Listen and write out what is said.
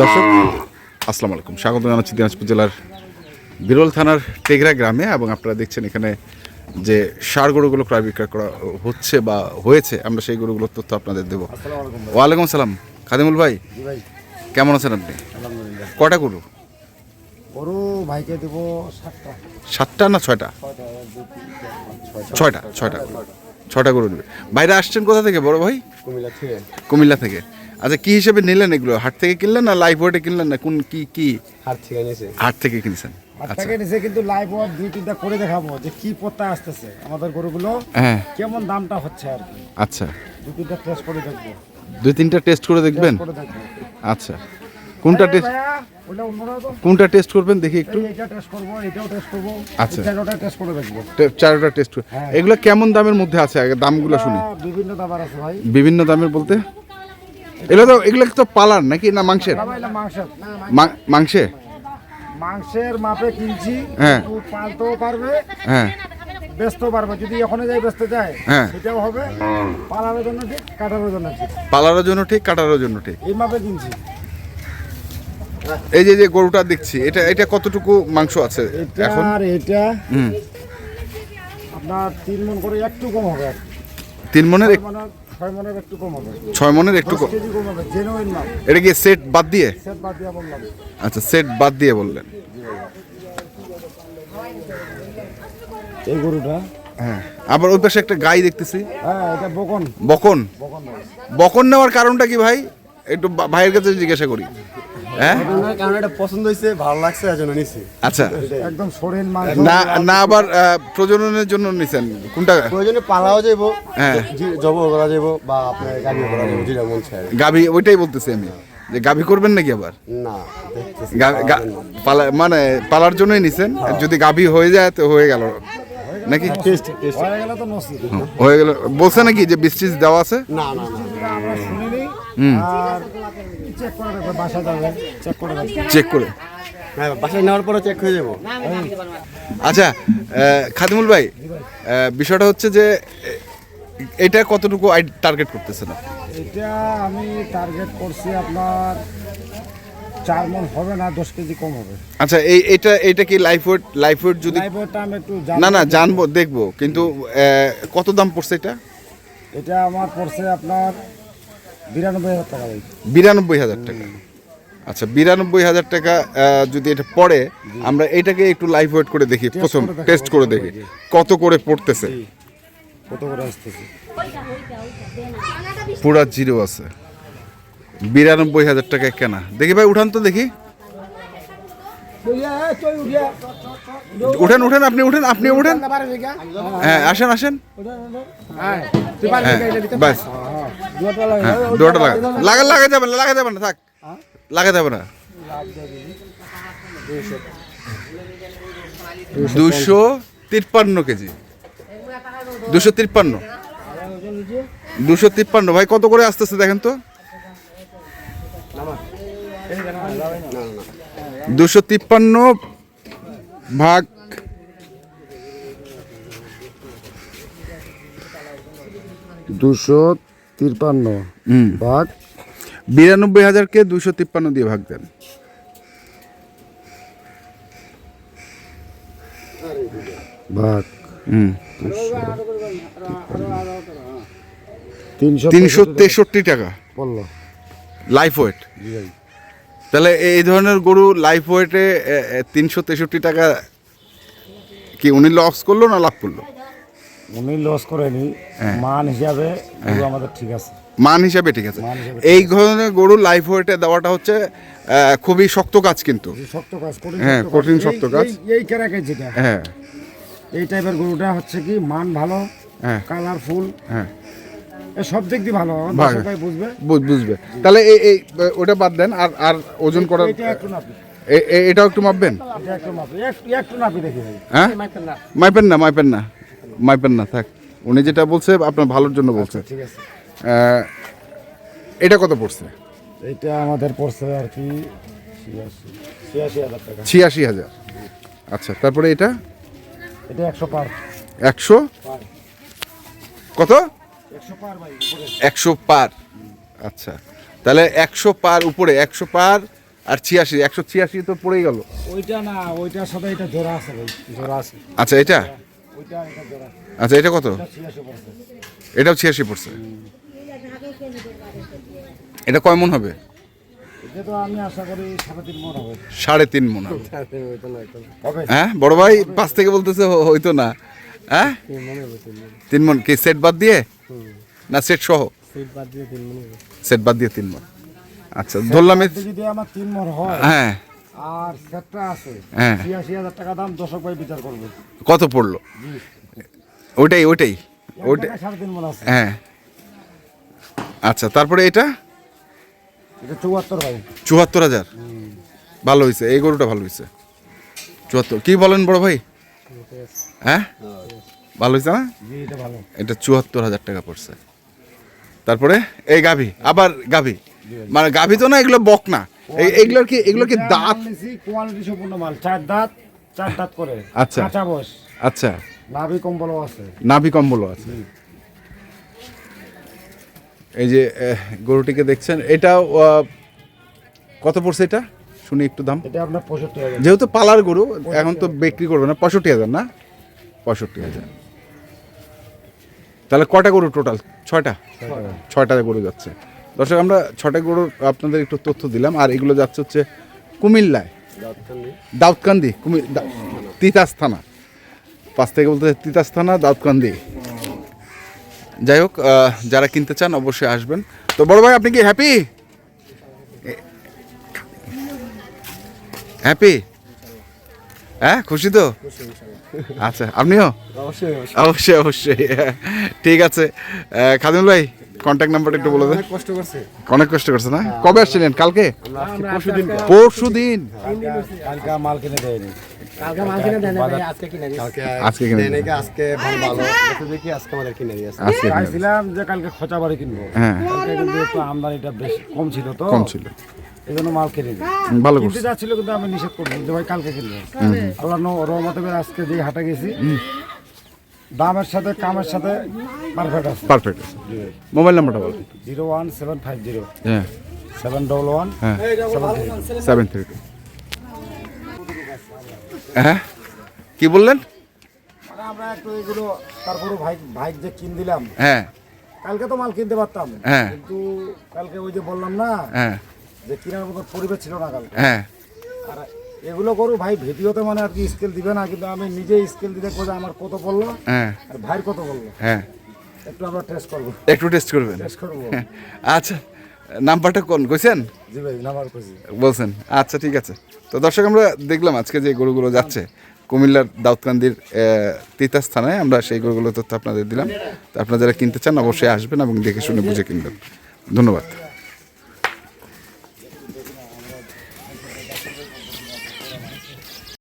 দর্শক আসসালামু আলাইকুম। স্বাগত জানাচ্ছি দিনাজপুর জেলার বিরল থানার টেগরা গ্রামে এবং আপনারা দেখছেন এখানে যে সার গরুগুলো ক্রয় বিক্রয় করা হচ্ছে বা হয়েছে আমরা সেই গরুগুলোর তথ্য আপনাদের দেবো। ওয়ালাইকুম আসসালাম খাদিমুল ভাই কেমন আছেন আপনি? কটা গরু? গরু ভাইকে দেবো সাতটা। সাতটা না ছয়টা? ছয়টা ছয়টা। ছয়টা ছয়টা গরু। নেবে বাইরে আসছেন কোথা থেকে বড় ভাই? কুমিল্লা থেকে। কুমিল্লা থেকে। আচ্ছা কি হিসেবে নিলেন এগুলো? হাট থেকে কিনলেন না লাইফ ওয়েটে কিনলেন না? কোন কি কি? হাট থেকে নিয়েছে। হাট থেকে কিনছেন। আচ্ছা। হাটটাকে কিন্তু লাইভ ওয়ার দুই তিনটা করে দেখাবো যে কি পত্তা আসতেছে আমাদের গরুগুলো। হ্যাঁ। কেমন দামটা হচ্ছে আর কি। আচ্ছা। দুই তিনটা টেস্ট করে দেখব। দুই তিনটা টেস্ট করে দেখবেন? আচ্ছা। কোনটা টেস্ট কোনটা টেস্ট করবেন দেখি একটু? এটা টেস্ট করব এটাও টেস্ট করব। আচ্ছা। টেস্ট করে দেখব। চারোটা টেস্ট হ্যাঁ। এগুলো কেমন দামের মধ্যে আছে? দামগুলো শুনি। বিভিন্ন দাবার আছে ভাই। বিভিন্ন দামের বলতে? এগুলো তো এগুলো তো পালার নাকি? না মাংসের? মাংসের। মা- মাংসে? মাংসের মাপে কিনছি হ্যাঁ। পালতেও পারবে হ্যাঁ। বেচতেও পারবে। যদি এখনও যাই বেচতে যায় হ্যাঁ। সেটাও হবে। পালানোর জন্য ঠিক কাটানোর জন্য ঠিক। পালার জন্য ঠিক কাটার জন্য ঠিক। এই মাপে কিনছি। এই যে যে গরুটা দেখছি এটা এটা কতটুকু মাংস আছে এটা এখন? আর এটা হুম। আপনার তিন মন করে একটু কম হবে। আর তিন মনের ছয় মনের একটু কম হবে। ছয় মনের একটু কম। কেজি কম হবে জেনুইন মাল এটা কি সেট বাদ দিয়ে? সেট বাদ দিয়া বললাম। আচ্ছা সেট বাদ দিয়ে বললেন। এই গরুটা? হ্যাঁ। আবার ওই পাশে একটা গাই দেখতেছি। হ্যাঁ এটা বকন। বকন। বকন নেওয়ার কারণটা কি ভাই? একটু ভাইয়ের কাছে জিজ্ঞাসা করি। হ্যাঁ কারণ এটা পছন্দ হয়েছে ভালো লাগছে নিছি। আচ্ছা। একদম না না আবার প্রজননের জন্য নিছেন। কোনটা? প্রয়োজনে পালাও যাইব হ্যাঁ। জব করা যাইব বা আপনার গাড়ি করা যাইব যেটা মন চায়। গাভি ওইটাই বলতেছি আমি। যে গাভি করবেন নাকি আবার? না পালা মানে পালার জন্যই নিছেন? যদি গাভি হয়ে যায় তো হয়ে গেল। নাকি? হয়ে গেলে তো হয়ে গেল। বলছে নাকি যে বৃষ্টি দেওয়া আছে? না না। চেক করে দেখবে বাসা যাবে চেক করে। চেক করে হ্যাঁ বাসায় নেওয়ার পরে চেক হয়ে যাব। আচ্ছা খাদিমুল ভাই বিষয়টা হচ্ছে যে এটা কতটুকু টার্গেট করতেছেন আপনি? এটা আমি টার্গেট করছি আপনার চার মন হবে না দশ কেজি কম হবে। আচ্ছা এই এটা এটা কি লাইফ ওয়েট লাইফ ওয়েট যদি আমি একটু না না। জানব দেখব কিন্তু কত দাম পড়ছে এটা? এটা আমার পড়ছে আপনার বিরানব্বই হাজার টাকা বিরানব্বই হাজার টাকা। আচ্ছা বিরানব্বই হাজার টাকা যদি এটা পড়ে আমরা এটাকে একটু লাইভ ওয়েট করে দেখি প্রথম টেস্ট করে দেখি কত করে পড়তেছে। কত করে আসতেছে। পুরা জিরো আছে। বিরানব্বই হাজার টাকা কেনা। দেখি ভাই উঠান তো দেখি। উঠেন উঠেন আপনি উঠেন আপনি উঠেন। হ্যাঁ আসেন আসেন। হ্যাঁ বাস। হ্যাঁ দুটো লাগা। লাগা লাগা যাবে না লাগা যাবে না থাক। লাগা যাবে না। দুশো তিপ্পান্ন কেজি। দুশো তিপ্পান্ন। দুশো তিপ্পান্ন। ভাই কত করে আসতেছে দেখেন তো? দুশো তিপ্পান্ন ভাগ দুশো তিরপান্ন হুম। ভাগ বিরানব্বই হাজারকে দুশো তিপ্পান্ন দিয়ে ভাগ দেন। ভাগ তিনশো তিনশো তেষট্টি টাকা। লাইফ ওয়েট তাহলে এই ধরনের গরু লাইফ ওয়েটে তিনশো তেষট্টি টাকা কি উনি লস করল না লাভ করল? উনি লস করেনি। মান হিসাবে আমাদের ঠিক আছে। মান হিসাবে ঠিক আছে। এই ধরনের গরু লাইফ ওয়েটে দেওয়াটা হচ্ছে খুবই শক্ত কাজ কিন্তু। শক্ত কাজ হ্যাঁ, কঠিন শক্ত কাজ। এই- যেটা হ্যাঁ। এই টাইপের গরুটা হচ্ছে কি মান ভালো হ্যাঁ। কালারফুল হ্যাঁ। সব দিক দিয়ে ভালো। বুঝবে। বুঝবে। তাহলে এই এই ওটা বাদ দেন আর আর ওজন করার এটাও একটু মাপবেন? এটা একটু নাপি একটু একটু নাপি দেখি ভাই। হ্যাঁ? মাইপেন না। মাইপেন না মাইপেন না। থাক। উনি যেটা বলছে আপনার ভালোর জন্য বলছে। ঠিক আছে। আহ, এটা কত পড়ছে? এটা আমাদের পড়ছে আর কি ছিয়াশি ছিয়াশি হাজার ছিয়াশি হাজার। আচ্ছা তারপরে এটা? এটা একশো পার। একশো? কত? একশো পার আচ্ছা। তাহলে একশো পার উপরে একশো পার আর ছিয়াশি একশো ছিয়াশি তো পড়েই গেল। ওইটা না ওইটার সাথে এটা জোড়া আছে ভাই জোড়া আছে। আচ্ছা এটা? ওইটা এটা জোড়া। আচ্ছা এটা কত? এটাও ছিয়াশি পড়ছে। এটা কয় মন হবে? এটা তো আমি আশা করি সাড়ে তিন মন হবে। সাড়ে তিন মন হবে। হবে? হ্যাঁ বড় ভাই পাঁচ থেকে বলতেছে হইতো না। হ্যাঁ? তিন মন। কি সেট বাদ দিয়ে? না সেট সহ? সেট বাদ দিয়ে তিন মন আচ্ছা ধরলাম যদি আমার তিন মন হয় হ্যাঁ। আর সেটটা আছে হ্যাঁ। ছিয়াশি হাজার টাকা দাম দশক ভাই বিচার করবে। কত পড়ল? ওইটাই ওইটাই। এক ওইটা টাকায় সাড়ে তিন মন আছে। হ্যাঁ। আচ্ছা তারপরে এটা? এটা চুয়াত্তর ভাই। চুয়াত্তর হাজার? ভালো হয়েছে এই গরুটা ভালো হয়েছে চুয়াত্তর। কি বলেন বড় ভাই? হ্যাঁ? ভালো হয়েছে না? এটা চুয়াত্তর হাজার টাকা পড়ছে। তারপরে এই গাভি আবার গাভি। মানে গাভি তো না এগুলো বক না। এই- এইগুলোর কি এগুলো কি দাঁত? কোয়ালিটি সম্পূর্ণ মাল। চার দাঁত চার দাঁত করে। আচ্ছা। কাঁচা বয়স। আচ্ছা। নাভি কম্বলও আছে। নাভি কম্বলও আছে। এই যে গরুটিকে দেখছেন আহ, কত পড়ছে এটা? শুনি একটু দাম। এটা আপনার পঁয়ষট্টি হাজার। যেহেতু পালার গরু এখন তো বিক্রি করবে না পঁয়ষট্টি হাজার না? পঁয়ষট্টি হাজার। তাহলে কটা গরু টোটাল ছয়টা? ছয়টা গরু। যাচ্ছে। দর্শক আমরা ছটা গরু আপনাদের একটু তথ্য দিলাম আর এগুলো যাচ্ছে হচ্ছে কুমিল্লায়। দাউদকান্দি। কুমির তিতাস থানা। পাঁচ থেকে বলতে তিতাস থানা দাউদকান্দি। যাই হোক যারা কিনতে চান অবশ্যই আসবেন। তো বড় ভাই আপনি কি হ্যাপি হ্যাপি হ্যাঁ খুশি তো? আচ্ছা আপনিও? অবশ্যই অবশ্যই। অবশ্যই ঠিক আছে। আহ, খাদিমুল ভাই কন্ট্যাক্ট নাম্বারটা একটু বলে দেন। অনেক কষ্ট করছে। অনেক কষ্ট করছে না? কবে আসছিলেন? কালকে? পরশু দিন পরশু দিন। কালকে মাল কিনে দেয়নি। আজকে কিনে আজকে দিন। কিনে নাকি আজকে ভালো ভালো। দেখি আজকে আমাদের কিনে দিয়ে আজকে কিনে যে কালকে খোঁচা বাড়ি কিনবো। হ্যাঁ। কিন্তু একটু আমদানিটা বেশ কম ছিল তো। কম ছিল। এই জন্য মাল কিনে ভালো করছে। যাচ্ছিল কিন্তু আমি নিষেধ করছি যে ভাই কালকে কিনবো। আল্লাহ রহমতে করে আজকে যে হাটে গেছি দামের সাথে কামের সাথে পারফেক্ট আছে। পারফেক্ট আছে। মোবাইল নাম্বারটা বলুন zero one seven five zero. হ্যাঁ। Seven double one. হ্যাঁ। Seven three two. হ্যাঁ? কি বললেন? মানে আমরা একটু এগুলো তারপরে ভাই ভাই যে কিন দিলাম। হ্যাঁ। কালকে তো মাল কিনতে পারতাম। হ্যাঁ। কিন্তু কালকে ওই যে বললাম না হ্যাঁ। যে কেনার মতো পরিবেশ ছিল না কালকে হ্যাঁ। আর এগুলো করু ভাই ভিডিওতে মানে আর কি স্কেল দিবে না কিন্তু আমি নিজে স্কেল দিতে কোথায় আমার কত পড়ল হ্যাঁ। আর ভাইয়ের কত বলল হ্যাঁ। একটু আমরা টেস্ট করব। একটু টেস্ট করবেন। টেস্ট করব। আচ্ছা নাম্বারটা কোন কইছেন? জি ভাই নাম্বার খুশি বলছেন। আচ্ছা ঠিক আছে। তো দর্শক আমরা দেখলাম আজকে যে গরুগুলো যাচ্ছে। কুমিল্লার দাউদকান্দির তিতাস থানায় আমরা সেই গরুগুলো তথ্য আপনাদের দিলাম। তো আপনারা যারা কিনতে চান অবশ্যই আসবেন এবং দেখে শুনে বুঝে কিনবেন। ধন্যবাদ।